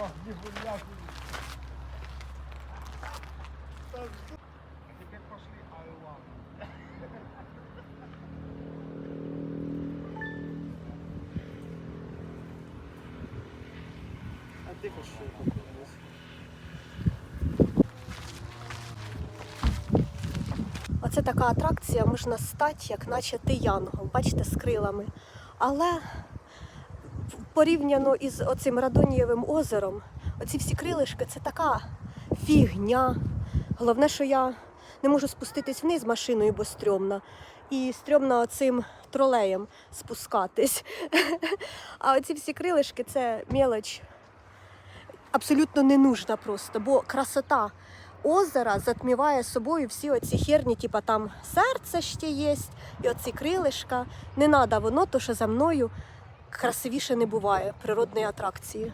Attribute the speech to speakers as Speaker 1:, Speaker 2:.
Speaker 1: О, собі. Так, Тепер пошли, ай.
Speaker 2: А ти хоч що подивись.
Speaker 3: Оце така атракція, можна стати, як наче ти янгол, бачите, з крилами. Але порівняно із оцим Радонієвим озером, оці всі крилишки це така фігня. Головне, що я не можу спуститись вниз машиною, бо стрьомна. І стрьомно цим тролеєм спускатись. А оці всі крилишки це мелоч абсолютно не нужна просто, бо красота озера затміває собою всі оці херні, типа там серце ще є, і оці крилишка. Не треба воно, то що за мною красивіше не буває природної атракції.